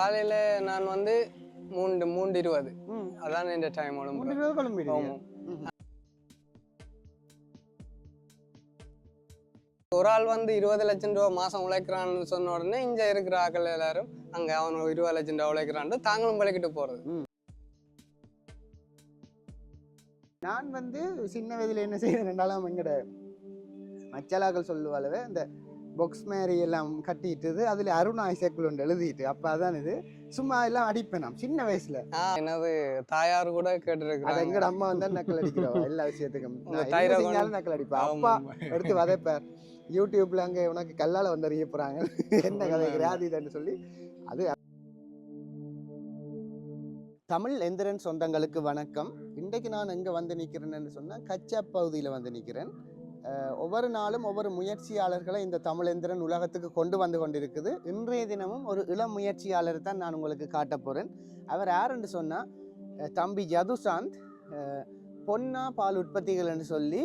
காலையில நான் வந்து மூன்று மூன்று இருபது. அதான் இந்த டைம் ஆமாம் ஒரு ஆள் வந்து இருபது லட்சம் ரூபா மாசம் உழைக்கிறான்னு சொன்ன உடனே இங்க இருக்கிற ஆட்கள் எல்லாரும் அங்க அவன் இருபது லட்சம் ரூபா உழைக்கிறான்னு தாங்களும் உழைக்கிட்டு போறது. நான் வந்து சின்ன வயதில் என்ன செய்யறேன்னாலும் எங்கட மச்சலாக்கள் சொல்லுவாளவே இந்த பொக்ஸ் மாதிரி எல்லாம் கட்டிட்டு அதில் அருண் ஒன்று எழுதிட்டு அப்போ அதான் இது. சும்மா எல்லாம் அடிப்பேன் நான் சின்ன வயசுல. எனது தாயார் கூட அது கேட்டிருக்கிறாங்க எங்கட அம்மா வந்து நக்கல் அடிக்கிறவா? எல்லா விஷயத்துக்கும். செஞ்சாலும் நக்கல் அடிப்பேன். அப்பா. எடுத்து வதைப்பார். யூடியூப்ல அங்க உனக்கு கல்லால வந்து அறிய போறாங்க. என்ன கதை? கிராதி இதுன்னு சொல்லி. அது தமிழ் எந்திரன் சொந்தங்களுக்கு வணக்கம். இன்றைக்கு நான் எங்கே வந்து நிற்கிறேன்னு சொன்னால் கச்சா பகுதியில் வந்து நிற்கிறேன் ஒவ்வொரு நாளும் ஒவ்வொரு முயற்சியாளர்களை இந்த தமிழேந்திரன் உலகத்துக்கு கொண்டு வந்து கொண்டிருக்குது. இன்றைய தினமும் ஒரு இளம் முயற்சியாளர் தான் நான் உங்களுக்கு காட்ட போகிறேன் அவர் யாருன்னு சொன்னால் தம்பி யதுசாந்த் பொன்னா பால் உற்பத்திகள்னு சொல்லி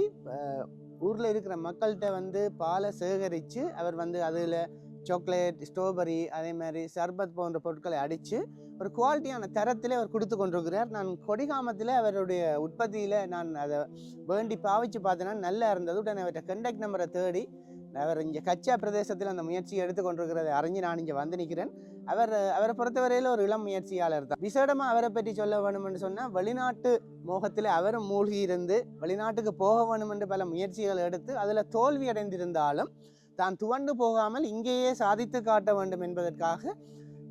ஊரில் இருக்கிற மக்கள்கிட்ட வந்து பாலை சேகரித்து அவர் வந்து அதில் சாக்லேட் ஸ்ட்ராபெரி அதே மாதிரி சர்பத் போன்ற பொருட்களை அடித்து ஒரு குவாலிட்டியான தரத்தில் அவர் கொடுத்து கொண்டிருக்கிறார். நான் கொடிகாமத்தில் அவருடைய உற்பத்தியில் நான் அதை வேண்டி பாவிச்சு பார்த்தேன்னா நல்லா இருந்தது. உடனே அவர்கிட்ட கண்டக்ட் நம்பரை தேடி அவர் இங்கே கச்சா பிரதேசத்தில் அந்த முயற்சியை எடுத்துக்கொண்டிருக்கிறத அறிஞ்சு நான் இங்கே வந்து நிற்கிறேன் அவர் அவரை பொறுத்தவரையில் ஒரு இளம் முயற்சியாளர் தான். விசேடமாக அவரை பற்றி சொல்ல வேணும்னு சொன்னால் வெளிநாட்டு மோகத்தில் அவரும் மூழ்கி இருந்து வெளிநாட்டுக்கு போக வேணும் என்று பல முயற்சிகள் எடுத்து அதில் தோல்வி அடைந்திருந்தாலும் தான் துவண்டு போகாமல் இங்கேயே சாதித்து காட்ட வேண்டும் என்பதற்காக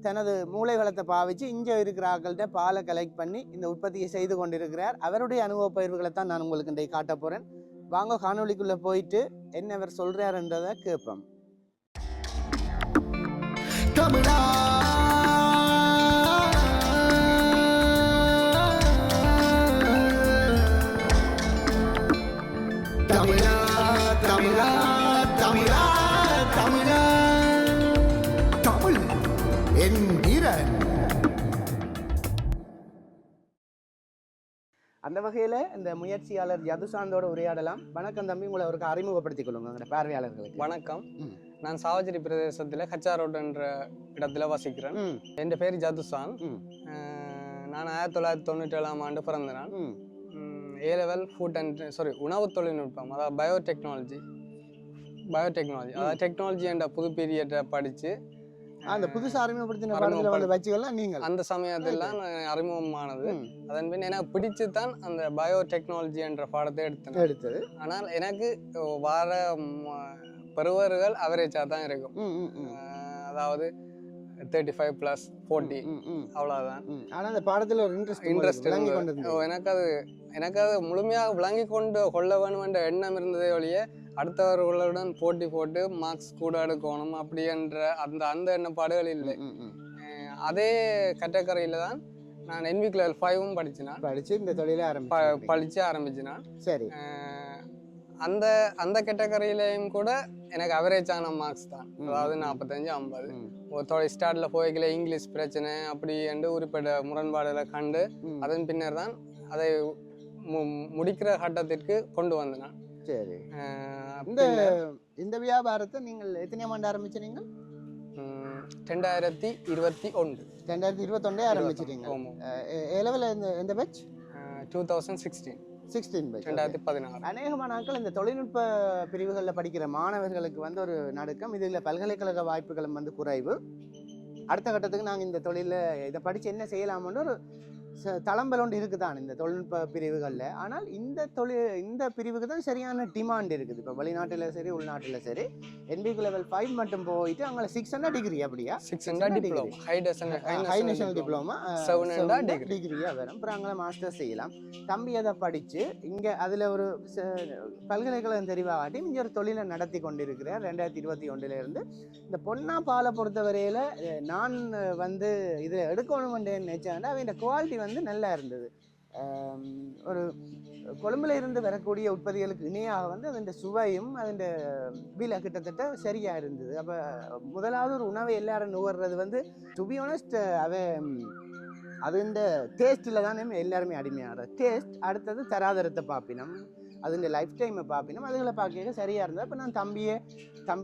தனது மூளை வளத்தை பாவிச்சு இங்கே இருக்கிற ஆக்கள்கிட்ட பாலை கலெக்ட் பண்ணி இந்த உற்பத்தியை செய்து கொண்டிருக்கிறார். அவருடைய அனுபவ பயிர்களை தான் நான் உங்களுக்கு இன்றைக்கு காட்ட போகிறேன் வாங்க காணொளிக்குள்ளே போயிட்டு என்ன அவர் சொல்கிறாருன்றதை கேட்போம். தமிழா அந்த வகையில் இந்த முயற்சியாளர் யதுசாந்தோட உரையாடலாம். வணக்கம் தம்பி. உங்களை அவருக்கு அறிமுகப்படுத்திக் கொள்ளுங்க பார்வையாளர்களுக்கு வணக்கம். நான் சாவச்சேரி பிரதேசத்தில் கச்சா ரோடு என்ற இடத்துல வசிக்கிறேன். என் பேர் ஜதுசான் நான் ஆயிரத்தி தொள்ளாயிரத்தி தொண்ணூற்றி ஏழாம் ஆண்டு பிறந்தேன். ம். ஏ லெவல் ஃபுட் அண்ட் சாரி உணவு தொழில்நுட்பம் அதாவது பயோடெக்னாலஜி பயோடெக்னாலஜி அதாவது டெக்னாலஜி என்ற புது பீரியட்டை படித்து அந்த புதுசா அறிமுகப்படுத்தின அறிமுகப்படுத்த- படத்துல வந்து வச்சுக்கலாம் நீங்கள். அந்த சமயத்தில் தான் நான் அறிமுகமானது. அதன் பின் எனக்கு பிடிச்சு தான் அந்த பயோடெக்னாலஜி என்ற பாடத்தை எடுத்தேன். எடுத்தது. ஆனால் எனக்கு வார பெறுவர்கள் அவரேஜாக தான் இருக்கும். அதாவது தேர்ட்டி ஃபைவ் ப்ளஸ் ஃபோர்ட்டி அவ்வளோதான் ம். ஆனா அந்த பாடத்துல ஒரு இன்ட்ரெஸ்ட் இன்ட்ரெஸ்ட் எனக்கு அது எனக்கு அது முழுமையாக விளங்கி கொண்டு கொள்ள வேணும் என்ற எண்ணம் இருந்ததே ஒழிய அடுத்தவர்களுடன் போட்டி போட்டு மார்க்ஸ் கூட எடுக்கணும் அப்படி என்ற அந்த அந்த எண்ணப்பாடுகள் இல்லை. அதே கேட்டகரியில் தான் நான் என்விக் லெவல் ஃபைவும் படிச்சினான். படிச்சு இந்த தொழிலை ப ஆரம்பிச்சு படித்து ஆரம்பிச்சினான். சரி. அந்த அந்த கேட்டகரியிலையும் கூட எனக்கு அவரேஜான மார்க்ஸ் தான். அதாவது நாற்பத்தஞ்சு ஐம்பது. ம். ஒரு தொழில் ஸ்டார்டில் போய்க்கல இங்கிலீஷ் பிரச்சனை அப்படி என்று உரிப்பட முரண்பாடுகளை கண்டு. அதன் பின்னர் தான் அதை மு- முடிக்கிற கட்டத்திற்கு கொண்டு வந்தேன் சரி. இந்த இந்த வியாபாரத்தை நீங்கள் எத்தனை ஆண்டு ஆரம்பிச்சீங்க ம், ரெண்டாயிரத்தி இருபத்தி ஒன்று. ரெண்டாயிரத்தி இருபத்தொன்னே ஆரம்பிச்சிட்டீங்க. லெவலில் எந்த எந்த batch two thousand sixteen sixteen batch ரெண்டாயிரத்தி பதினாறு. அநேகமான நாட்கள் இந்த தொழில்நுட்ப பிரிவுகளில் படிக்கிற மாணவர்களுக்கு வந்து ஒரு நடுக்கம். இதில் பல்கலைக்கழக வாய்ப்புகளும் வந்து குறைவு. அடுத்த கட்டத்துக்கு நாங்கள் இந்த தொழிலில் இதை படித்து என்ன செய்யலாம்னு ஒரு ச- தளம்பல் ஒன்று இருக்குதான் இந்த தொழில்நுட்ப பிரிவுகளில். ஆனால் இந்த தொழில் இந்த பிரிவுக்கு தான் சரியான டிமாண்ட் இருக்குது. இப்போ வெளிநாட்டில் சரி உள்நாட்டில் சரி. என்பிக்கு லெவல் ஃபைவ் மட்டும் போயிட்டு அங்கே சிக்ஸ் ஹண்ட்ரட் டிகிரி அப்படியா? Six hundred. Diploma high national diploma. டிகிரியாக வரும். அப்புறம் அங்கே மாஸ்டர் செய்யலாம். தம்பி அதை படித்து இங்கே அதில் ஒரு பல்கலைக்கழகம் தெரிவாகாட்டி இங்கே ஒரு தொழிலை நடத்தி கொண்டிருக்கிறார். ரெண்டாயிரத்தி இருபத்தி ஒன்றிலிருந்து இந்த பொன்னா பாலை பொறுத்தவரையில் நான் வந்து இதில் எடுக்கணும் நினைச்சேன் அவன் குவாலிட்டி வந்து நல்லா இருந்தது. ஒரு கொழும்புல இருந்து வரக்கூடிய உற்பத்திகளுக்கு இணையாக வந்து அதன் சுவையும் அதன் விலை கிட்டத்தட்ட சரியாக இருந்தது. அப்போ முதலாவது ஒரு உணவை எல்லாரும் நுகர்றது வந்து டு பி ஆனஸ்ட் அவன் அது இந்த டேஸ்ட்டில் தானே எல்லாருமே அடிமையாகிற டேஸ்ட் அடுத்தது தராதரத்தை பார்ப்பினம் அதுங்க லைஃப் டைமை பார்ப்பினோம் அதுகளை பார்க்க சரியாக இருந்தால் இப்போ நான் தம்பியை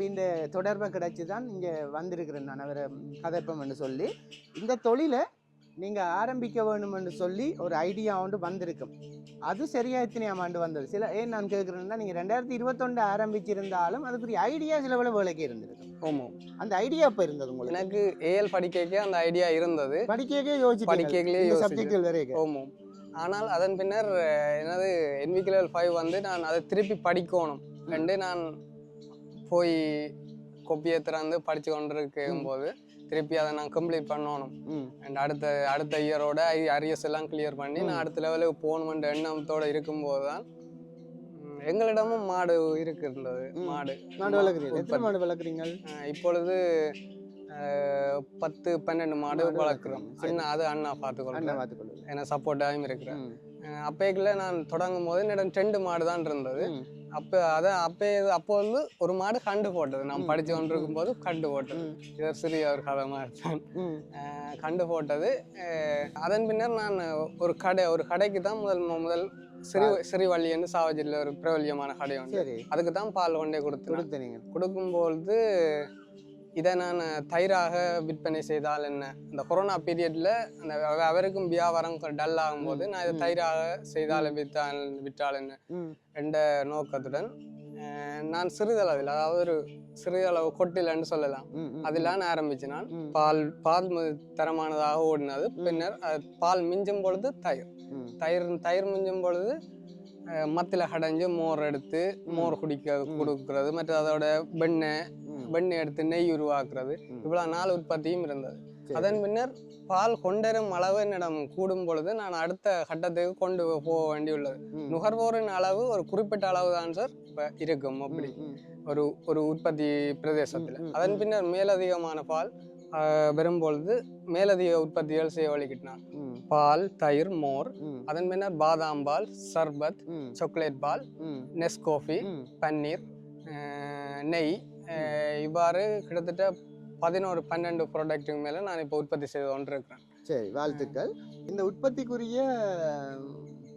இந்த தொடர்பை கிடச்சி தான் இங்கே வந்திருக்கிறேன் நான். அவரை கதைப்பம்னு சொல்லி இந்த தொழிலை நீங்கள் ஆரம்பிக்க வேணும்னு சொல்லி ஒரு ஐடியா ஒன்று வந்திருக்கும் அது சரியா எத்தனையாம் ஆண்டு வந்தது? சில ஏன் நான் கேட்குறேன்னா நீங்கள் ரெண்டாயிரத்தி இருபத்தொண்டு ஆரம்பிச்சிருந்தாலும் அதுக்குரிய ஐடியா சில வேலை வேலைக்கு இருந்திருக்கும் ஆமாம் அந்த ஐடியா இப்போ இருந்தது உங்களுக்கு? எனக்கு ஏஎல் படிக்கக்கே அந்த ஐடியா இருந்தது. படிக்கவே யோசிச்சு படிக்கலே. சப்ஜெக்டில் வரைக்கும் ஆமாம் ஆனால் அதன் பின்னர் எனது என்விகிலல் ஃபைவ் வந்து நான் அதை திருப்பி படிக்கணும். ரெண்டு நான் போய் கொப்பியை திறந்து படித்து கொண்டிருக்கும் போது திருப்பி அதை நான் கம்ப்ளீட் பண்ணணும். அண்ட் அடுத்த அடுத்த இயரோட அரியஸ் எல்லாம் கிளியர் பண்ணி நான் அடுத்த லெவலுக்கு போகணுமென்ற எண்ணத்தோட இருக்கும்போது தான் எங்களிடமும் மாடு இருக்கின்றது. மாடு. மாடு வளர்க்குறீங்க. எத்தனை. மாடு வளர்க்குறீங்க? இப்பொழுது பத்து பன்னெண்டு மாடு வளர்க்குறோம். அண்ணா அது அண்ணா பார்த்துக்கொள்ளுங்க. என்ன சப்போர்ட்டாகவும் இருக்கிறேன் அப்பேக்குள்ள நான் தொடங்கும் போது என்னிடம் ரெண்டு மாடு தான் இருந்தது. அப்போ அதான் அப்போ அப்போ வந்து ஒரு மாடு கண்டு போட்டது. நான் படித்து கொண்டிருக்கும் போது கண்டு போட்டது. இது சிறிய ஒரு கதை மாதிரி தான் ம். அஹ் கண்டு போட்டது. அதன் பின்னர் நான் ஒரு கடை ஒரு கடைக்கு தான் முதல் முதல் சிறு சிறுவள்ளின்னு சாவஜியில் ஒரு பிரபல்யமான கடை உண்டு அதுக்கு தான் பால் கொண்டே கொடுத்த கொடுக்கும்பொழுது இதை நான் தயிராக விற்பனை செய்தால் என்ன? இந்த கொரோனா பீரியட்ல அந்த அவ- அவருக்கும் வியாபாரம் டல் ஆகும்போது நான் இதை. தயிராக செய்தால் விற்றால் விற்றால் என்ன? என்ற நோக்கத்துடன் நான் சிறிதளவில் அதாவது ஒரு சிறிதளவு கொட்டிலன்னு சொல்லலாம். ஆரம்பிச்சு நான் ம். பால் பால் தரமானதாக ஓடினது. பின்னர் பால் மிஞ்சும் பொழுது தயிர். தயிர் தயிர் மிஞ்சும் பொழுது மத்தில கடைஞ்சு மோர் எடுத்து மோர் குடிக்க. கொடுக்கறது மற்ற அதோட வெண்ணெய் வெண்ணெய் எடுத்து நெய் உருவாக்குறது ம். இவ்வளவு நாள் உற்பத்தியும் இருந்தது. அதன் பின்னர் பால் கொண்டரும் அளவு என்னிடம் கூடும் பொழுது நான் அடுத்த கட்டத்துக்கு கொண்டு போக வேண்டியுள்ளது. நுகர்வோரின் அளவு ஒரு குறிப்பிட்ட அளவு தான் சார் இப்ப இருக்கும் அப்படி. ஒரு ஒரு உற்பத்தி பிரதேசத்தில் அதன். பின்னர் மேலதிகமான பால் ஆஹ், வரும்பொழுது மேலதிக உற்பத்திகள் செய்ய வழிகிட்டான் பால் தயிர் மோர் அதன் பின்னர் பாதாம் பால் சர்பத் சாக்லேட் பால் ம். நெஸ்கோஃபி ம். பன்னீர் நெய் இவ்வாறு கிட்டத்தட்ட பதினோரு பன்னெண்டு ப்ராடக்ட்டுக்கு மேலே நான் இப்போ உற்பத்தி செய்து கொண்டிருக்கிறேன். சரி வாழ்த்துக்கள். இந்த உற்பத்திக்குரிய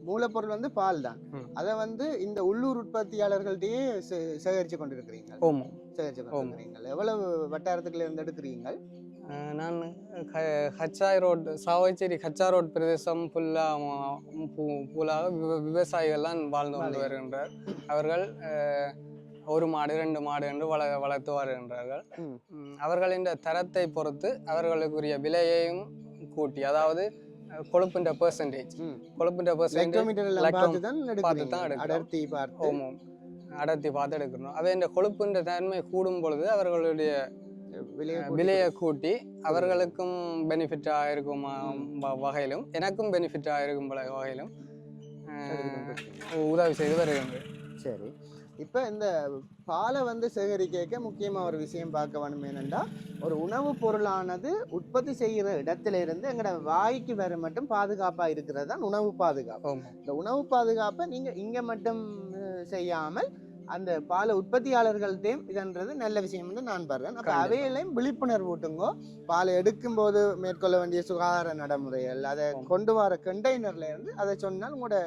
மூலப்பொருள் வந்து பால் தான். அதை வந்து இந்த உள்ளூர் உற்பத்தியாளர்கள்ட்டயே சே- சேகரித்து கொண்டிருக்கிறீங்க ஓமோ சேகரித்து கொண்டிருக்கிறீங்க எவ்வளவு வட்டாரத்துக்குள்ள இருந்து எடுக்கிறீங்க நான் ஹச்சாய் ரோட் சாவச்சேரி ஹச்சா ரோட் பிரதேசம் ஃபுல்லாக ஃபுல்லாக விவ விவசாயிகள்லாம் வாழ்ந்து கொண்டு வாழ்ந்து. வருகின்றார். அவர்கள் ஒரு மாடு ரெண்டு மாடு என்று வள வளர்த்து வருகின்றார்கள். அவர்களின் தரத்தை பொறுத்து அவர்களுக்குரிய விலையையும் கூட்டி அதாவது கொழுப்பின்ற பெர்சன்டேஜ். கொழுப்பின்ற பெர்சன்டேஜ் பார்த்து தான். அடர்த்தி பார்த்து. அடர்த்தி பார்த்து எடுக்கணும் அவை இந்த கொழுப்பின்ற தன்மை கூடும் பொழுது அவர்களுடைய விலையை கூட்டி அவர்களுக்கும் பெனிஃபிட்டாக இருக்கும் வகையிலும். எனக்கும் பெனிஃபிட்டாக இருக்கும் பல வகையிலும். உதவி செய்து வருகின்றேன் சரி. இப்போ இந்த பாலை வந்து சேகரிக்க முக்கியமாக ஒரு விஷயம் பார்க்க வேணும் என்னென்னா ஒரு உணவுப் பொருளானது உற்பத்தி செய்கிற இடத்துல இருந்து எங்களோட வாய்க்கு வர மட்டும் பாதுகாப்பாக இருக்கிறது தான் உணவு பாதுகாப்பு. இந்த உணவு பாதுகாப்பை நீங்கள் இங்கே மட்டும் செய்யாமல் அந்த பால உற்பத்தியாளர்கள்ட்டையும் இதன்றது நல்ல விஷயம் வந்து நான் பாருறேன் அப்போ. அவையிலையும் விழிப்புணர்வு ஊட்டுங்கோ பாலை எடுக்கும்போது மேற்கொள்ள வேண்டிய சுகாதார நடைமுறைகள் அதை. கொண்டு வர கண்டெய்னர்ல இருந்து அதை சொன்னால் உங்களோட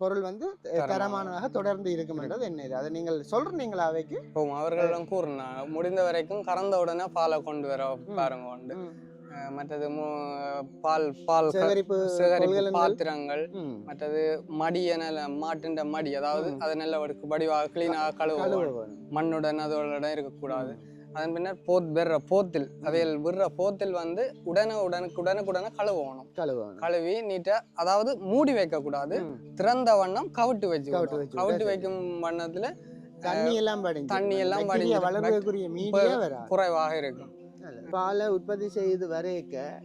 பொருள் வந்து தரமான. தரமானதாக தொடர்ந்து இருக்கும்ன்றது என்ன இது அதை நீங்கள் சொல்றீங்களா அவைக்கு அவர்களிடம் கூறினாங்க முடிந்த வரைக்கும் கறந்த உடனே பாலை கொண்டு வர. பாருங்க மற்றது மு- பால் பால் சேகரிப்பு. பாத்திரங்கள். மற்றது மடி என மாட்டுண்ட மடி அதாவது. அதை நல்ல வடிவாக கிளீனாக கழுவ. மண்ணுடன் அதோட இருக்கக்கூடாது. அதன் பின்னர் போத் வெற போத்தில் அவைகள் விடுற போத்தில் வந்து உடனே உடனுக்கு உடனுக்குடனே கழுவணும். கழுவ நீட்டா அதாவது மூடி வைக்க கூடாது. திறந்த வண்ணம் கவிட்டு வச்சு கவிட்டு வைக்கும் வண்ணத்துல தண்ணி எல்லாம் தண்ணி எல்லாம் மீடியா குறைவாக இருக்கும். பாலை உற்பத்தி செய்து வரைக்க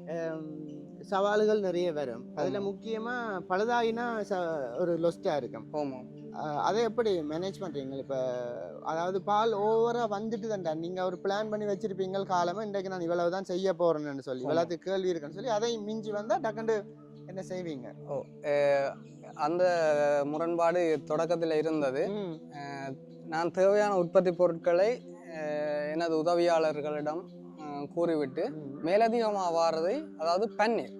சவால்கள் நிறைய வரும். அதுல ஆமா. முக்கியமா பழுதாயினா ச- ஒரு லொஸ்டா இருக்கும். அஹ், அதை எப்படி மேனேஜ் பண்றீங்க? இப்ப அதாவது பால் ஓவரா வந்துட்டு தான்டா. நீங்க ஒரு பிளான் பண்ணி வச்சிருப்பீங்க காலமா இன்றைக்கு நான் இவ்வளவு தான் செய்ய போறேன்னு சொல்லி. இவ்வளவு கேள்வி இருக்குன்னு சொல்லி அதை மிஞ்சி வந்தா டக்குண்டு என்ன செய்வீங்க? அஹ் அந்த முரண்பாடு தொடக்கத்தில் இருந்தது. நான் தேவையான உற்பத்தி பொருட்களை எனது உதவியாளர்களிடம் கூறிவிட்டு மேலதிகமாக வாரதை அதாவது பன்னீர்.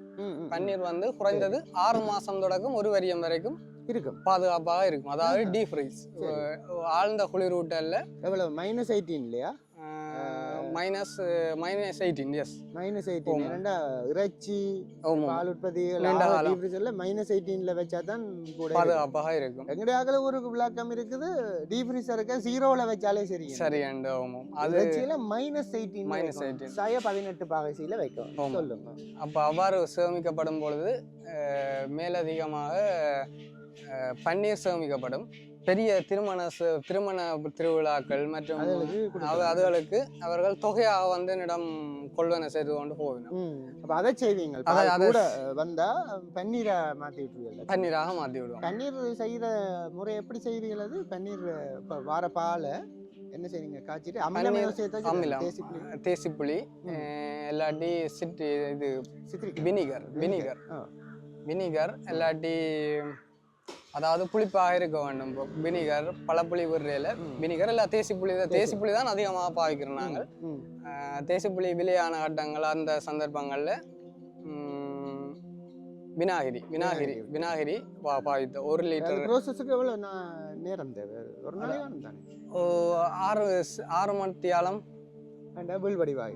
பன்னீர் வந்து குறைந்தது ஆறு மாசம் தொடக்கம் ஒரு வரியம் வரைக்கும் இருக்கும். பாதுகாப்பாக இருக்கும். அதாவது டீ ஃப்ரீஸ் ஆழ்ந்த குளிரூட்டல்ல. எவ்வளவு? மைனஸ் எயிட்டீன் இல்லையா? Minus minus eighteen yes minus eighteen. ஏன்னா இறைச்சி பால் காலம். டீஃப்ரிஜர்ல மைனஸ் எயிட்டீன்ல வச்சா தான் கூட. பாதுகாப்பாக இருக்கும். எங்கடைய அகல ஊருக்கு விளக்கம் இருக்குது? டீஃப்ரீசருக்கு ஜீரோல வச்சாலே சரி. சரி அண்ட் ஆமாம் அது இறைச்சியில மைனஸ் எயிட்டீன் Minus 18. சய பதினெட்டு பாகைசியில வைக்கும். சொல்லுங்க. அப்போ அவ்வாறு சேமிக்கப்படும் பொழுது மேலதிகமாக பன்னீர் சேமிக்கப்படும். பெரிய திருமண திருமண திருவிழாக்கள் மற்றும் அதுகளுக்கு அவர்கள் தொகையாக வந்து என்னிடம் கொள்வனை செய்து கொண்டு போவினோம். அப்ப அதை செய்வீங்க கூட வந்தா பன்னீரை மாத்தி விட்டுருவீங்க பன்னீராக மாற்றி விடுவோம் பன்னீர் செய்யற முறை எப்படி செய்வீர்கள் அது? பன்னீர் வார பாலை என்ன செய்வீங்க? காய்ச்சிட்டு அமிலம். தேசிப்புளி இல்லாட்டி சிட்டி இது வினிகர் வினிகர். வினிகர் இல்லாட்டி அதாவது புளிப்பாக இருக்க வேண்டும் வினிகர் பழப்புளி விடுறையில். வினிகர் இல்லை தேசிப்புளி தான் தேசிப்புளி தான் அதிகமாக பாவிக்கிறோம் நாங்கள் ம். அஹ், தேசிப்புளி விலையான கட்டங்கள் அந்த சந்தர்ப்பங்களில் விநாகிரி விநாகிரி விநாகிரி பா பாவித்த ஒரு லிட்டர் ப்ரோசஸுக்கு எவ்வளவு நான் நேரம் தேவை? ஒரு தானே? ஆறு ஆறு மணித்தியாலம்.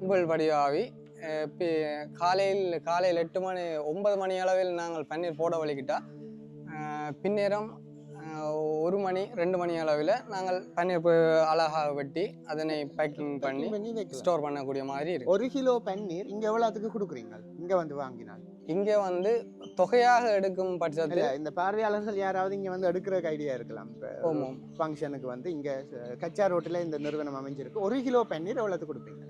டபுள் வடிவாவி அஹ், பி- காலையில் காலையில் எட்டு மணி ஒன்பது மணி அளவில் நாங்கள் பன்னீர் போட வலிக்கிட்டா அஹ், பின்னேரம் ஒரு மணி ரெண்டு மணி அளவில் நாங்கள் பன்னீர் அழகாக வெட்டி அதனை பேக்கிங் பண்ணி ஸ்டோர் பண்ணக்கூடிய மாதிரி இருக்கு. ஒரு கிலோ பன்னீர் இங்க எவ்வளவுக்கு கொடுக்குறீங்க? இங்க வந்து வாங்கினால். இங்கே வந்து தொகையாக எடுக்கும் பட்சத்தில் இந்த பார்வையாளர்கள் யாராவது இங்க வந்து எடுக்கிறதுக்கு ஐடியா இருக்கலாம். இப்ப ஃபங்க்ஷனுக்கு வந்து இங்க கச்சா ரோட்டில் இந்த நிறுவனம் அமைஞ்சிருக்கு. ஒரு கிலோ பன்னீர் எவ்வளவுக்கு கொடுப்பீங்க?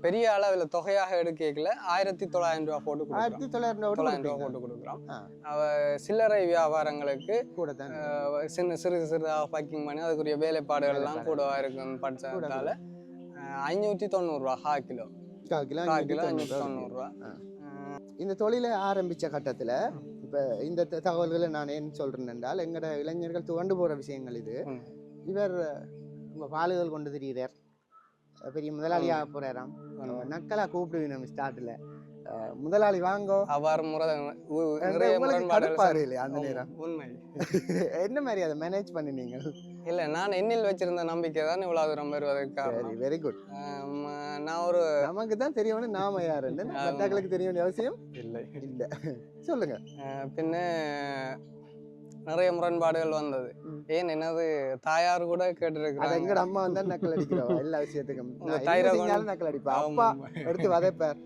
பெரிய அளவில் தொகையாக எடுக்கல ஆயிரத்தி தொள்ளாயிரம் ரூபா போட்டு ஆயிரத்தி தொள்ளாயிரம் ரூபாய் தொள்ளாயிரம் ரூபா. போட்டு கொடுக்குறோம். சில்லறை வியாபாரங்களுக்கு கூட சின்ன சிறு சிறுதாக பேக்கிங் பண்ணி அதுக்குரிய வேலைப்பாடுகள் எல்லாம் வேலைப்பாடு. கூடவா இருக்கும் பட்சத்தால. ஐநூற்றி தொண்ணூறுரூவா ஹா கிலோ. கால் கிலோ கிலோ தொண்ணூறு ஐநூற்றி ரூபாய். தொண்ணூறுரூவா ஆ. இந்த தொழிலை ஆரம்பிச்ச கட்டத்துல இப்ப இந்த தகவல்களை நான் ஏன் சொல்றேன் என்றால் எங்கட இளைஞர்கள் துவண்டு போற விஷயங்கள் இது. இவர் உங்க பாலுகள் கொண்டு திரியிறார். பெரிய முதலாளியாக போறாராம். நக்கலா கூப்பிடுவீங்க ஸ்டார்ட்ல. முதலாளி வாங்கோ. அவ்வாறு முறை கடுப்பாரு இல்லையா அந்த நேரம்? உண்மை. என்ன மாதிரி அதை மேனேஜ் பண்ணினீங்க? இல்ல நான் என்னில் வச்சிருந்த நம்பிக்கை தான் இவ்வளவு தூரம் வருவதற்கு சரி வெரி குட் நான் ஒரு நமக்கு தான் தெரியணும் நாம யாருன்னு ஆமா. மற்றவங்களுக்கு தெரிய வேண்டிய அவசியம்? இல்லை. இல்ல. சொல்லுங்க. பின்ன நிறைய முரண்பாடுகள் வந்தது. ஏன் என்னது தாயார் கூட கேட்டிருக்கிறாங்க. எங்கட அம்மா வந்தா நக்கல் அடிக்கிறவா? எல்லா விஷயத்துக்கும். செஞ்சாலும் நக்கல் அடிப்பா. அப்பா. எடுத்து வதைப்பார்.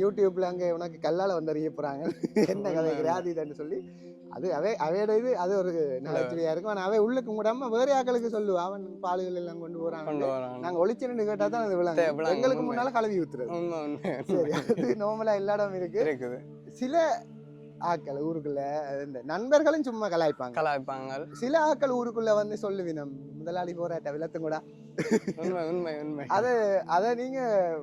யூடியூப்ல அங்க உனக்கு கல்லால வந்து அறிய போறாங்க. என்ன கதை? கிராதின்னு சொல்லி. அது அவே அவையோட இது அது ஒரு நகைச்சுவையா இருக்கும். ஆனா அவை உள்ளுக்கு மூடாம வேற ஆக்களுக்கு சொல்லுவா. அவன் பாலுகள் எல்லாம் கொண்டு போறாங்க நாங்க ஒளிச்சு நின்று கேட்டா தான் அது விளங்கும். எங்களுக்கு. முன்னால கழுவி ஊத்துறது. சரி அது நார்மலா எல்லா இடம் இருக்கு. சில ஆக்கள் ஊருக்குள்ள இந்த நண்பர்களும் சும்மா கலாய்ப்பாங்க. கலாய்ப்பாங்க. சில ஆக்கள் ஊருக்குள்ள வந்து சொல்லுவினம் முதலாளி போராட்ட விளத்தும் கூட. உண்மை உண்மை உண்மை. அது அதை நீங்க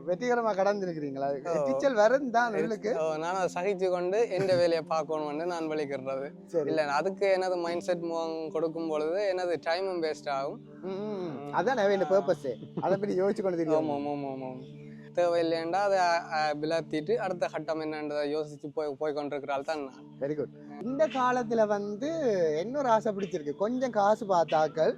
வெற்றிகரமா கடந்திருக்கிறீங்களா? ஓ. டீச்சர் வரும் தான் உள்ளுக்கு ஓ, நான் அதை சகிச்சு கொண்டு எந்த வேலையை பார்க்கணும்னு நான் வலிக்கிறது இல்ல அதுக்கு எனது மைண்ட் செட் கொடுக்கும் பொழுது எனது டைமும் வேஸ்ட் ஆகும். அதான் இந்த பர்பஸ் அதை பத்தி யோசிச்சு கொண்டு தெரியும் ஆமாம் ஆமாம் ஆமாம். தேவையில்லைண்டா அதை அஹ், விலத்திட்டு அடுத்த கட்டம் என்னன்றதை யோசிச்சு போய் போய் கொண்டிருக்கிறாள் தான் நான் வெரி குட் இந்த காலத்துல வந்து இன்னொரு ஆசை பிடிச்சிருக்கு? கொஞ்சம் காசு பார்த்தாக்கள்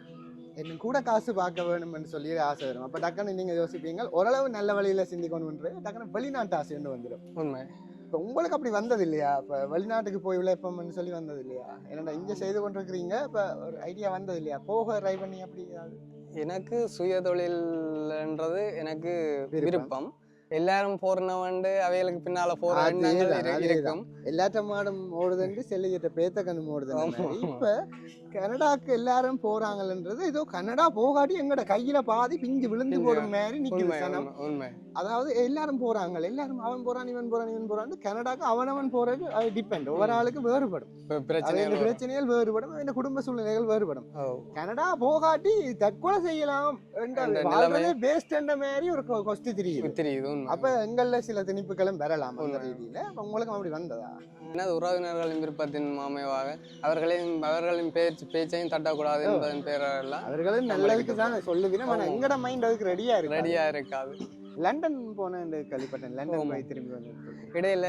இன்னும் கூட காசு பார்க்க வேணும்னு சொல்லி ஆசை வரும். அப்ப டக்குன்னு நீங்க யோசிப்பீங்க ஓரளவு நல்ல வழியில சிந்திக்கணும்ன்றது டக்குன்னு வெளிநாட்டு ஆசை ஒன்று வந்துடும். உண்மை. இப்போ உங்களுக்கு அப்படி வந்தது இல்லையா இப்போ வெளிநாட்டுக்கு போய் உழைப்போம்னு சொல்லி வந்தது இல்லையா என்னடா இங்கே செய்து கொண்டிருக்கிறீங்க இப்போ ஒரு ஐடியா வந்தது இல்லையா போக ட்ரை பண்ணி அப்படி ஏதாவது? எனக்கு சுய தொழில்ன்றது எனக்கு விருப்பம். எல்லாரும் போறனவண்டு அவைகளுக்கு பின்னால போற அதேதான், எண்ணங்கள் இரு- அதேதான். இருக்கும். எல்லாட்ட மாடும் ஓடுதுண்டு செல்லிக்கிட்ட பேத்த கண்ணு ஓடுதுன்னு ஆமா. மாதிரி. இப்ப கனடாக்கு எல்லாரும் போறாங்கன்றது ஏதோ கனடா போகாட்டி எங்கட கையில பாதி பிஞ்சு விழுந்து. போடும் மாதிரி நிக்குது அதாவது எல்லாரும் போறாங்க எல்லாரும் அவன் போறான் இவன் போறான் இவன் போறான் கனடாக்கு அவனவன் போறது அது டிபெண்ட் ஒவ்வொரு ஆளுக்கு வேறுபடும். பிரச்சனைகள் வேறுபடும் இந்த குடும்ப சூழ்நிலைகள் வேறுபடும். கனடா போகாட்டி தற்கொலை செய்யலாம் பேஸ்ட் என்ற மாதிரி ஒரு கொஸ்டி தெரியுது. தெரியுது அப்ப எங்கள்ல சில திணிப்புகளும் அந்த உண்மை. ரீதியில. உங்களுக்கும் அப்படி வந்ததா? எனது உறவினர்களின் விருப்பத்தின் அமைவாக அவர்களின் அவர்களின் பேச்சு பேச்சையும் தட்டக்கூடாது என்பதன் பேரெல்லாம் அவர்களும் நல்லதுக்கு தான் சொல்லுவீங்க ஆனா. எங்கட மைண்ட் அதுக்கு ரெடியா இருக்கு ரெடியா இருக்காது. லண்டன் போனேன்னு கேள்விப்பட்டேன். லண்டன். போய் திரும்பி வந்து இடையில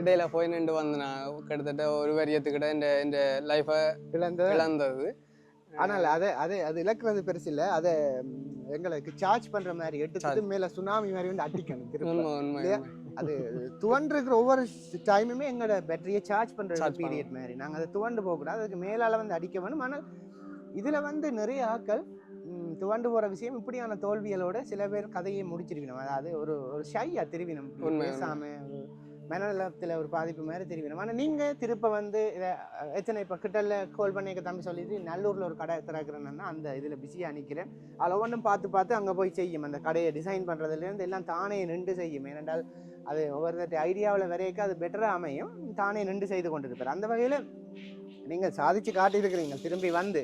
இடையில போய் நின்று வந்து நான் கிட்டத்தட்ட ஒரு வரியத்துக்கிட்ட இந்த இந்த லைஃபை இழந்தது இழந்தது ஆனால் அதை அதை அது இழக்கிறது பெருசு இல்ல. அதை எங்களுக்கு சார்ஜ் பண்ற மாதிரி எடுத்துட்டு மேல சுனாமி மாதிரி வந்து அடிக்கணும் திரும்ப. அது துவண்டிருக்கிற ஒவ்வொரு டைமுமே எங்களோட பேட்டரியை சார்ஜ் பண்ற பீரியட் மாதிரி. நாங்க அதை துவண்டு போகக்கூடாது. அதுக்கு மேலால வந்து அடிக்க வேணும். ஆனால் இதுல வந்து நிறைய ஆட்கள் ம், துவண்டு போற விஷயம் இப்படியான தோல்விகளோட சில பேர் கதையை முடிச்சிருக்கணும். அதாவது ஒரு ஒரு ஷையா திருவினம். பேசாம மனநலத்தில் ஒரு பாதிப்பு மாதிரி திருவினம் ஆனால் நீங்கள் திருப்ப வந்து இதை எத்தனை இப்போ கிட்டல கோல் பண்ணிக்க தம்பி சொல்லிட்டு நல்லூரில் ஒரு கடை திறக்கிறேன்னா அந்த இதில் பிஸியாக நிற்கிறேன் அதில் ஒவ்வொன்றும் பார்த்து பார்த்து அங்கே போய் செய்யும். அந்த கடையை டிசைன் பண்ணுறதுலேருந்து எல்லாம் தானே நின்று செய்யும். ஏனென்றால் அது ஒவ்வொருத்தர் ஐடியாவில் வரைக்கும் அது பெட்டராக அமையும். தானே நின்று செய்து கொண்டிருப்பார் அந்த வகையில் நீங்கள் சாதிச்சு காட்டியிருக்கிறீங்க திரும்பி வந்து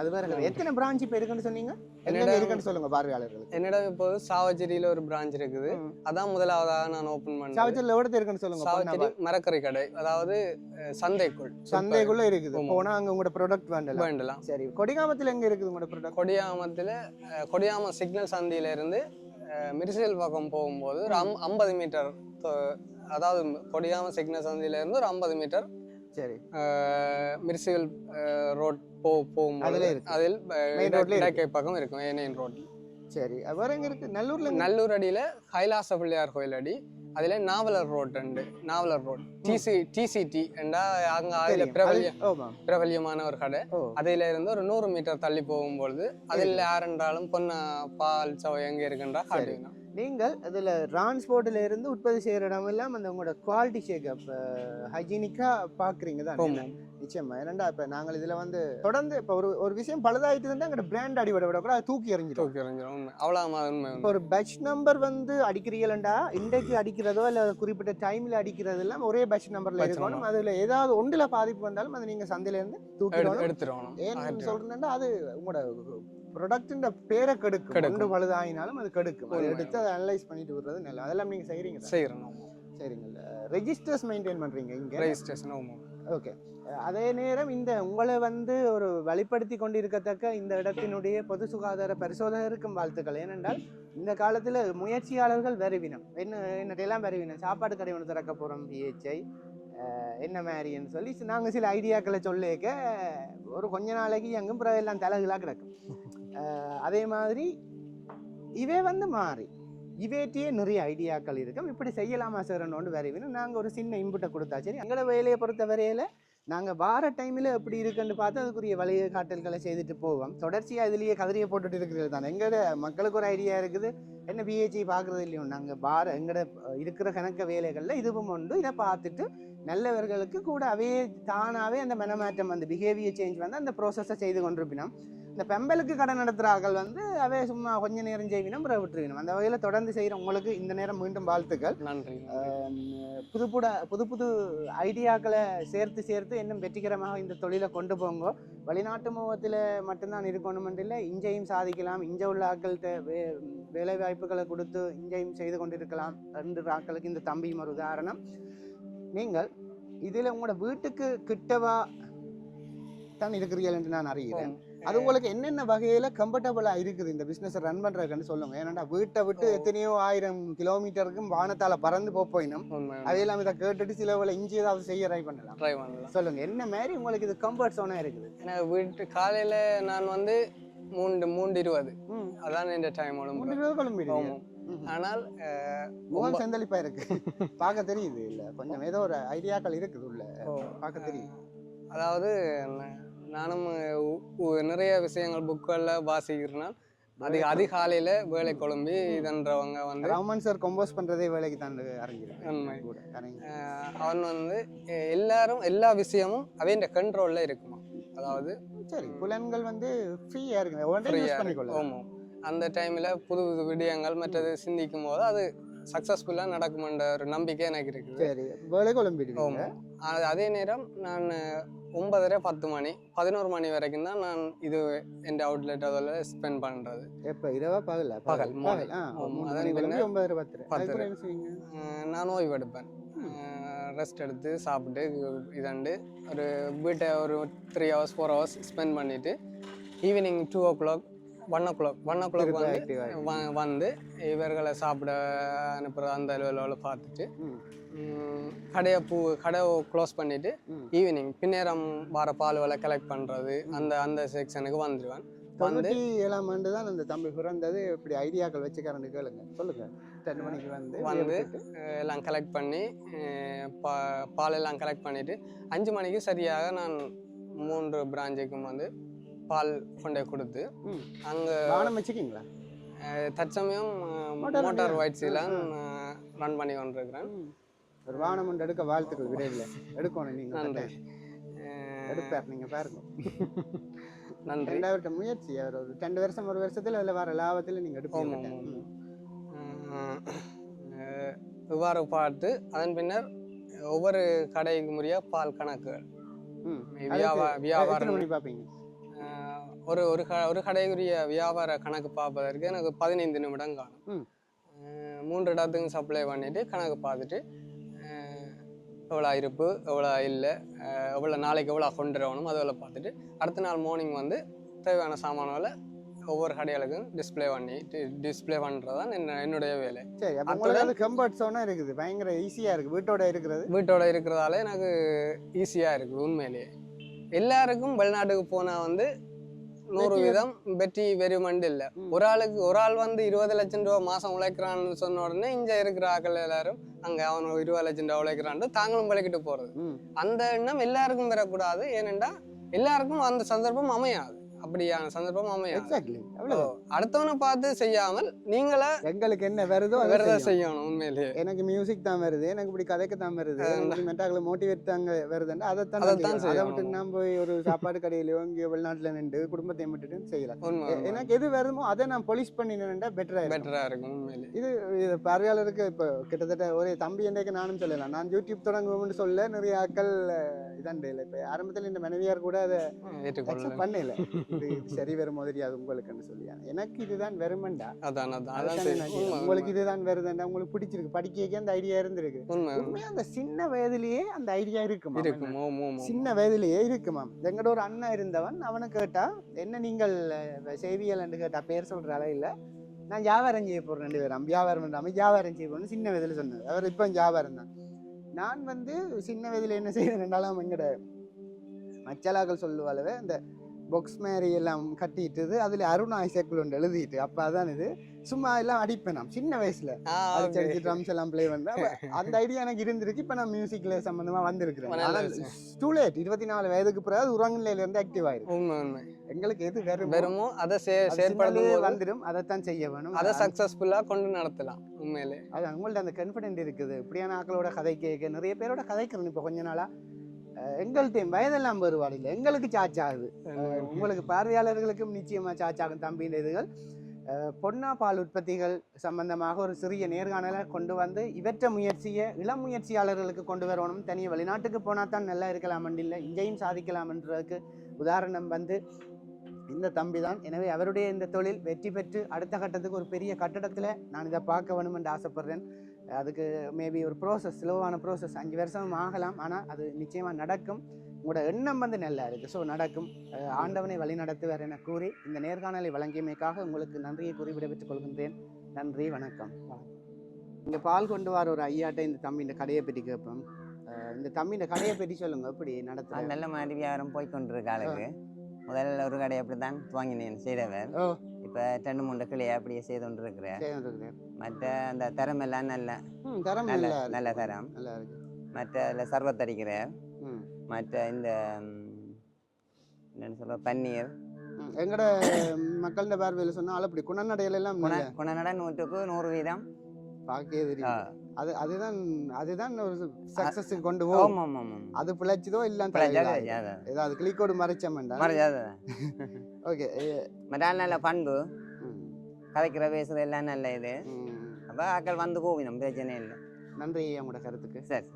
அது வேற. எத்தனை பிரான்ச் இப்போ இருக்குன்னு சொன்னீங்க? என்னிடம் இருக்குன்னு சொல்லுங்க பார்வையாளர்களுக்கு. என்னிடம் இப்போது சாவச்சேரியில ஒரு பிரான்ச் இருக்குது. அதான் முதலாவதாக நான் ஓபன் பண்ணேன் சாவச்சேரியில் எவ்வளோ இருக்குன்னு சொல்லுங்க சாவச்சேரி மரக்கறி கடை. அதாவது சந்தைக்குள் சந்தைக்குள்ள இருக்குது. போனா அங்க உங்களோட ப்ராடக்ட் வேண்டல வேண்டலாம். சரி கொடிகாமத்தில் எங்க இருக்குது உங்களோட ப்ராடக்ட் கொடியாமத்தில் கொடியாம சிக்னல் சந்தியில இருந்து மிரிசல் பக்கம் போகும்போது ஒரு ஐம்பது மீட்டர் அதாவது கொடியாம சிக்னல் சந்தியில இருந்து ஒரு ஐம்பது மீட்டர் சரி மிரிசிவல் ரோட் போ போகும்போது அதுல இருக்கு. அதில். இடக்கை பக்கம் இருக்கும் ஏனையின் ரோட் சரி வேற எங்க இருக்கு நல்லூர்ல? நல்லூர் அடியில கைலாச பிள்ளையார் கோயில் அடி அதுல நாவலர் ரோட் உண்டு நாவலர் ரோட் டிசி டிசிடி என்றா அங்க அதுல தெரியும். பிரபல்ய அது- ஆமா பிரபல்யமான ஒரு கடை. அதுல இருந்து ஒரு நூறு மீட்டர் தள்ளி போகும்பொழுது அதில் யாரென்றாலும் பொன்ன பால் சவை எங்க இருக்குன்றா காட்டுவீங்க நீங்கள் அதில் டிரான்ஸ்போர்ட்ல இருந்து உற்பத்தி செய்கிற இடமெல்லாம் அந்த உங்களோட குவாலிட்டி செக்அப் ஹைஜீனிக்காக பார்க்குறீங்க தான்? நிச்சயமா. ஏன்னா இப்போ நாங்கள் இதில் வந்து தொடர்ந்து இப்போ ஒரு ஒரு விஷயம் பழுதாயிட்டு இருந்தால் எங்களோட பிராண்ட் அடிபட விட கூட தூக்கி எறிஞ்சிடும். தூக்கி எறிஞ்சிரும் உண்மை. அவ்வளோ இப்போ ஒரு பேட்ச் நம்பர் வந்து அடிக்கிறீங்களா இன்றைக்கு அடிக்கிறதோ இல்லை குறிப்பிட்ட டைமில் அடிக்கிறது எல்லாம் ஒரே பேட்ச் நம்பர்ல Batch இருக்கணும். அதில் ஏதாவது ஒன்றில் பாதிப்பு வந்தாலும் அதை நீங்கள் சந்தையில இருந்து தூக்கிடணும் எடுத்துருவோம் ஏன்னு சொல்றேன்னா அது உங்களோட ப்ரொடக்டின் பேரை கெடுக்கும். ஒன்று பழுதாயினாலும் அது கெடுக்கும். அதை. எடுத்து அதை அனலைஸ் பண்ணிட்டு விடுறது நல்லது. அதெல்லாம் நீங்க செய்றீங்க தான். செய்கிறோம் சரிங்க. ரெஜிஸ்டர்ஸ் மெயின்டைன் பண்றீங்க இங்க? ரெஜிஸ்ட்ரேஷன் ஆமாம் ஓகே அதே நேரம் இந்த உங்களை வந்து ஒரு வழிப்படுத்தி கொண்டிருக்கத்தக்க இந்த இடத்தினுடைய பொது சுகாதார பரிசோதகருக்கும் வாழ்த்துக்கள். ஏனென்றால் இந்த காலத்தில் முயற்சியாளர்கள் வருவினம் என்ன என்னட்டையெல்லாம் வருவினம் சாப்பாடு கடை ஒன்று திறக்க போகிறோம் பிஹெச்ஐ என்ன மாதிரின்னு சொல்லி நாங்கள் சில ஐடியாக்களை சொல்லிக்க ஒரு கொஞ்ச நாளைக்கு எங்கும் பிறகு எல்லாம் தலைகளாக கிடக்கும். அதே மாதிரி இவே வந்து மாறி. இவேட்டியே நிறைய ஐடியாக்கள் இருக்கும். இப்படி செய்யலாமா சார் ஒன்று வருவினம் நாங்கள் ஒரு சின்ன இன்புட்டை கொடுத்தா சரி. எங்களோட வேலையை பொறுத்த வரையில் நாங்கள் வார டைமில் எப்படி இருக்குன்னு பார்த்து அதுக்குரிய வழிகாட்டல்களை செய்துட்டு போவோம். தொடர்ச்சியாக இதுலேயே கதிரியை போட்டுட்டு இருக்கிறது தான். எங்களோட மக்களுக்கு ஒரு ஐடியா இருக்குது. என்ன பிஹெச்சி பார்க்குறது இல்லையோ? நாங்கள் வார எங்களோட இருக்கிற கணக்க வேலைகளில் இதுவும் உண்டு. இதை பார்த்துட்டு நல்லவர்களுக்கு கூட அவையே தானாகவே அந்த மனமாற்றம் அந்த பிஹேவியர் சேஞ்ச் வந்து அந்த ப்ரோசஸை செய்து கொண்டிருப்பினோம். இந்த பெம்பலுக்கு கடை நடத்துகிற ஆட்கள் வந்து அவே சும்மா கொஞ்ச நேரம் செய்வினோம் பிறகு விட்டுருவினோம் அந்த வகையில் தொடர்ந்து செய்கிற உங்களுக்கு இந்த நேரம் மீண்டும் வாழ்த்துக்கள். நன்றி. புது புட புது புது ஐடியாக்களை சேர்த்து சேர்த்து இன்னும் வெற்றிகரமாக இந்த தொழிலை கொண்டு போங்க. வெளிநாட்டு முகத்தில் மட்டும்தான் இருக்கணும் இல்லை இஞ்சையும் சாதிக்கலாம் இஞ்ச உள்ள ஆட்கள்கிட்ட வே வேலை வாய்ப்புகளை கொடுத்து இஞ்சையும் செய்து கொண்டிருக்கலாம் ரெண்டு ஆட்களுக்கு இந்த தம்பியும் ஒரு உதாரணம். நீங்கள் இதில் உங்களோட வீட்டுக்கு கிட்டவா தான் இருக்கிறீர்கள் என்று நான் அறிகிறேன். அது உங்களுக்கு என்னென்ன வகையில கம்ஃபர்டபுளா இருக்குது? இந்த பிசினஸ் ரன் பண்றதுக்குன்னு சொல்லுங்க. ஏன்னா வீட்டை விட்டு. எத்தனையோ ஆயிரம் கிலோமீட்டருக்கும் வானத்தால பறந்து போயினும். உண்மை அதையெல்லாம் இதை கேட்டுட்டு சில வேளை இஞ்சி ஏதாவது செய்ய ட்ரை பண்ணலாம். ட்ரை பண்ணலாம். சொல்லுங்க என்ன மாதிரி உங்களுக்கு இது கம்ஃபர்ட் சோனா இருக்குது? எனக்கு வீட்டு காலையில நான் வந்து மூன்று மூன்று இருபது. அதான் இந்த டைம் மூன்று குழம்பிடுவீங்க ஆமாம் ஆனால் முகம் செந்தளிப்பா இருக்கு. பார்க்க தெரியுது. இல்ல கொஞ்சம் ஏதோ ஒரு ஐடியாக்கள் இருக்குது உள்ள. பார்க்க தெரியுது. அதாவது நானும் நிறைய விஷயங்கள் புக்குகளில் வாசிக்கிறேன். அதிக அதிகாலையில வேலை குழம்பி இதன்றவங்க வந்து ரஹ்மான் சார் கம்போஸ் பண்றதே வேலைக்கு தான். கூட அஹ், அவன் வந்து எல்லாரும் எல்லா விஷயமும் அவன் கண்ட்ரோல்ல இருக்கணும் அதாவது சரி புலன்கள் வந்து ஃப்ரீயா இருக்கு உடனே ஃப்ரீயா யூஸ் பண்ணிக்கொள்ளலாம் ஆமாம் அந்த டைம்ல புது புது விடயங்கள் மற்றது சிந்திக்கும் போது அது சக்சஸ்ஃபுல்லா நடக்குமென்ற ஒரு நம்பிக்கை எனக்கு இருக்குது. சரி வேலை அது அதே நேரம் நான் ஒன்பதரை பத்து மணி பதினோரு மணி வரைக்கும் தான் நான் இது என் அவுட்லெட் அதில் ஸ்பெண்ட் பண்றது. எப்ப? இரவா? பகல? பகல், ஒன்பதரை பத்து நான் ஓய்வு எடுப்பேன் ரெஸ்ட் எடுத்து சாப்பிட்டு இதண்டு ஒரு வீட்டை ஒரு three hours four hours spend பண்ணிட்டு evening two o'clock one o'clock one o'clock வந்து வந்து இவர்களை சாப்பிட அனுப்புகிற அந்த அளவில் பார்த்துட்டு கடையை பூ கடை க்ளோஸ் பண்ணிட்டு ம். ஈவினிங் பின்னேரம் வர பால்களை கலெக்ட் பண்ணுறது அந்த அந்த செக்ஷனுக்கு வந்துடுவேன் வந்து ஏழாம் ஆண்டு தான் அந்த தம்பி பிறந்தது. இப்படி ஐடியாக்கள் வச்சுக்காரன்னு கேளுங்க. சொல்லுங்க. ரெண்டு மணிக்கு வந்து வந்து எல்லாம் கலெக்ட் பண்ணி பா பால் எல்லாம் கலெக்ட் பண்ணிட்டு அஞ்சு மணிக்கு சரியாக நான் மூன்று பிராஞ்சுக்கும் வந்து பால் கொண்டே கொடுத்து. அங்கே வானம் வச்சுக்கிங்களா? தற்சமயம் மோட்டார் வண்டியா? ஒயிட்ஸ்லாம் ரன் பண்ணி கொண்டிருக்கிறேன். ஒரு ஒன்று எடுக்க வாழ்த்துக்கள் விரைவில். எடுக்கணும் நீங்க நன்றி. எடுப்பார் நீங்க பாருங்க. நன்றி. ரெண்டாவது முயற்சி அவர் ஒரு ரெண்டு வருஷம் ஒரு வருஷத்துல அதுல வர லாபத்துல நீங்க எடுப்பீங்க. இவ்வாறு பார்த்து அதன் பின்னர் ஒவ்வொரு கடைக்கு முறைய பால் கணக்குகள் வியாபாரம். பார்ப்பீங்க? ஒரு ஒரு க ஒரு கடைக்குரிய வியாபார கணக்கு பார்ப்பதற்கு எனக்கு பதினைந்து நிமிடம் காணும். மூன்று இடத்துக்கும் சப்ளை பண்ணிட்டு கணக்கு பார்த்துட்டு எவ்வளோ இருப்பு எவ்வளோ இல்லை எவ்வளோ நாளைக்கு எவ்வளோ கொண்டு வரணும் அதெல்லாம் பார்த்துட்டு அடுத்த நாள் மார்னிங் வந்து தேவையான சாமான்களை ஒவ்வொரு கடைகளுக்கும் டிஸ்ப்ளே பண்ணி டிஸ்ப்ளே பண்ணுறது தான் என்ன என்னுடைய வேலை. சரி அப்ப கம்ஃபர்ட் இருக்குது பயங்கர ஈஸியா இருக்கு வீட்டோட இருக்கிறது. வீட்டோட இருக்கிறதால எனக்கு ஈஸியாக இருக்குது உண்மையிலேயே. எல்லாருக்கும் வெளிநாட்டுக்கு போனால் வந்து நூறு வீதம் வெற்றி வெறுமண்டு இல்லை. ஒரு ஆளுக்கு ஒரு ஆள் வந்து இருபது லட்சம் ரூபா மாதம் உழைக்கிறான்னு சொன்ன உடனே இங்கே இருக்கிற ஆட்கள் எல்லாரும் அங்கே அவன் இருபது லட்சம் ரூபா உழைக்கிறான்ட்டு தாங்களும் விளக்கிட்டு போகிறது ம். அந்த எண்ணம் எல்லாருக்கும் வரக்கூடாது. ஏனென்றா எல்லாருக்கும் அந்த சந்தர்ப்பம் அமையாது. அப்படியான சந்தர்ப்பம் அமையாது எக்ஸாக்ட்லி அடுத்தவனை பார்த்து செய்யாமல் நீங்களா எங்களுக்கு என்ன வருதோ அதை செய்யணும். உண்மையிலேயே எனக்கு மியூசிக் தான் வருது எனக்கு இப்படி கதைக்கு தான் வருது எனக்கு மென்டாக்களை மோட்டிவேட் தாங்க வருதுன்னா நான் செய்யணும். அதை. விட்டு நான் போய் ஒரு சாப்பாடு கடையிலயோ இங்கேயோ வெளிநாட்டுல நின்று குடும்பத்தை விட்டுட்டு செய்யலாம். எனக்கு எது வருமோ அதை நான் பொலிஷ் பண்ணினேன்டா பெட்டரா பெட்டரா இருக்கும். உண்மையிலேயே இது இது பார்வையாளருக்கு இப்போ கிட்டத்தட்ட ஒரு தம்பி என்றைக்கு நானும் சொல்லலாம். நான் யூடியூப் தொடங்குவோம்னு சொல்ல நிறைய ஆட்கள் இதாண்டு இல்லை இப்போ ஆரம்பத்தில் இந்த மனைவியார் கூட அதை அக்செப்ட் பண்ணல. இது சரி வருமோ தெரியாது உங்களுக்குன்னு சொல்லி எனக்கு இதுதான் வெறுமண்டா. அதான் அதான். உங்களுக்கு இதுதான் வருதுண்டா உங்களுக்கு பிடிச்சிருக்கு. படிக்க அந்த ஐடியா இருந்திருக்கு. உண்மை உண்மை. உண்மையா அந்த சின்ன வயதிலேயே அந்த ஐடியா இருக்குமா? இருக்கும். சின்ன வயதிலேயே இருக்குமாம் எங்கட ஒரு அண்ணன் இருந்தவன். அவனை கேட்டா என்ன நீங்கள் என்று கேட்டா பேர் சொல்ற அளவில் நான் வியாபாரம் செய்ய போறேன் ரெண்டு பேரும். வியாபாரம் பண்ணாம வியாபாரம் செய்ய போறேன்னு சின்ன வயதில் சொன்னார். அவர் இப்போ வியாபாரம் தான். நான் வந்து சின்ன வயதில் என்ன செய்யறேன்னாலும் எங்கட மச்சலாக்கள் சொல்லுவாளவே இந்த பொக்ஸ் மாதிரி எல்லாம் கட்டிட்டு அதில் அருண் ஆய்சேக்குள் ஒன்று எழுதிட்டு அப்போ அதான் இது. சும்மா எல்லாம் அடிப்பேன் நான். சின்ன வயசுல. அடிச்சு ட்ரம்ஸ் எல்லாம் ப்ளே அப்ப அந்த ஐடியா எனக்கு இருந்திருக்கு. இப்போ நான் மியூசிக்ல சம்பந்தமா வந்திருக்கிறேன். டூ லேட் இருபத்தி நாலு வயதுக்கு பிறகு உறங்குநிலையில இருந்து ஆக்டிவ் உண்மை எங்களுக்கு எது வெறும் வெறுமோ அதை சே செயற்படுத்தும் போது வந்துடும். அதைத்தான் செய்ய வேணும். அதை சக்சஸ்ஃபுல்லா கொண்டு நடத்தலாம் உண்மையிலே. அது உங்கள்ட்ட அந்த கான்ஃபிடென்ட் இருக்குது. இப்படியான ஆக்களோட கதை கேட்க நிறைய பேரோட கதைக்கிறேன் இப்போ கொஞ்ச நாளா அஹ், எங்கள்ட்ட வயதெல்லாம் வேறுபாடு இல்லை. எங்களுக்கு அஹ், உங்களுக்கு பார்வையாளர்களுக்கும் நிச்சயமா சார்ஜ் ஆகும் தம்பியின் இதுகள். பொன்னா பால் உற்பத்திகள் சம்பந்தமாக ஒரு சிறிய நேர்காணலை கொண்டு வந்து இவற்ற முயற்சியை இளம் முயற்சியாளர்களுக்கு கொண்டு வரணும். தனியாக வெளிநாட்டுக்கு போனால் தான் நல்லா இருக்கலாம் இல்லை இங்கேயும் சாதிக்கலாம்ன்றதுக்கு உதாரணம் வந்து இந்த தம்பி தான். எனவே அவருடைய இந்த தொழில் வெற்றி பெற்று அடுத்த கட்டத்துக்கு ஒரு பெரிய கட்டடத்தில் நான் இதை பார்க்க வேணும் என்று ஆசைப்படுறேன். அதுக்கு மேபி ஒரு ப்ரோசஸ் ஸ்லோவான ப்ராசஸ் அஞ்சு வருஷம் ஆகலாம் ஆனால் அது நிச்சயமாக நடக்கும். உங்களோட எண்ணம் வந்து நல்லா இருக்குது ஸோ நடக்கும். ஆண்டவனை வழி நடத்துவார் என கூறி இந்த நேர்காணலை வழங்கியமைக்காக உங்களுக்கு நன்றியை கூறி விடைபெற்றுக் கொள்கின்றேன். நன்றி வணக்கம். இங்கே பால் கொண்டு வர ஒரு ஐயாட்ட இந்த தம்பி இந்த கடையை பற்றி கேட்போம். இந்த தம்பி இந்த கடையை பற்றி சொல்லுங்க. எப்படி அது நடத்துறேன் நல்ல மாதிரி வியாபாரம் போய் கொண்டிருக்கு முதல்ல ஒரு கடை அப்படி தான் துவங்கினேன் செய்தவர். இப்போ ரெண்டு மூணு கிளையை அப்படியே செய்து கொண்டிருக்கிறேன் மற்ற அந்த தரம் எல்லாம் நல்ல. நல்ல நல்லா தரம். நல்லா இருக்கு. மற்ற அதில் ம். மற்ற இந்த என்னன்னு சொல்ல பன்னீர். ம். எங்கட மக்கள்கிட்ட பார்வையில் சொன்னால் அப்படி. குணநடையில எல்லாம் குணநட நூற்றுக்கு நூறு வீதம். பார்க்கவே. தெரியும் அது அதுதான் அதுதான் ஒரு சக்சஸ் கொண்டு போகும். அது பிழைச்சதோ இல்ல ஏதாவது கிளிக்கோடு மறைச்ச வேண்டாம் மறைஞ்சாத ஓகே மற்ற நல்ல பண்பு. கதைக்கிற பேசுகிற எல்லாம் நல்ல இது. அப்போ ஆக்கள் வந்து போவினோம் பிரச்சனை இல்லை. நன்றி உங்களோட கருத்துக்கு. சரி.